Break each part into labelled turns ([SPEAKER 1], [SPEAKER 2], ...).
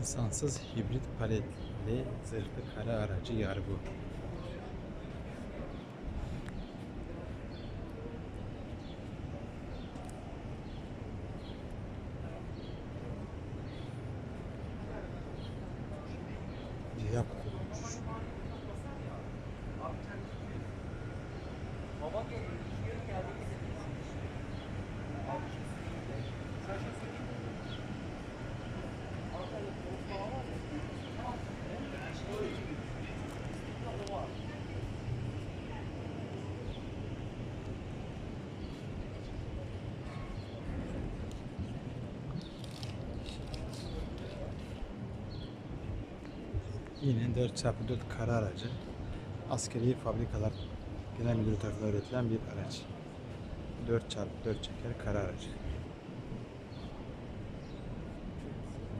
[SPEAKER 1] İnsansız hibrit paletli zırhlı kara aracı yarbu. Yap kurmuş. Yine 4x4 kara aracı. Askeri fabrikalar genel müdürü tarafından üretilen bir araç. 4x4 çeker kara aracı.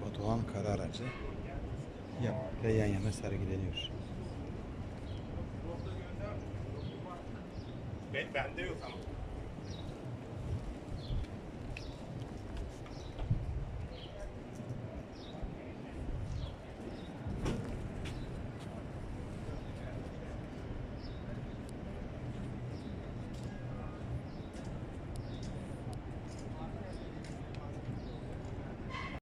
[SPEAKER 1] Batuhan kara aracı ve yan yana sergileniyor.
[SPEAKER 2] Ben, bende yok ama.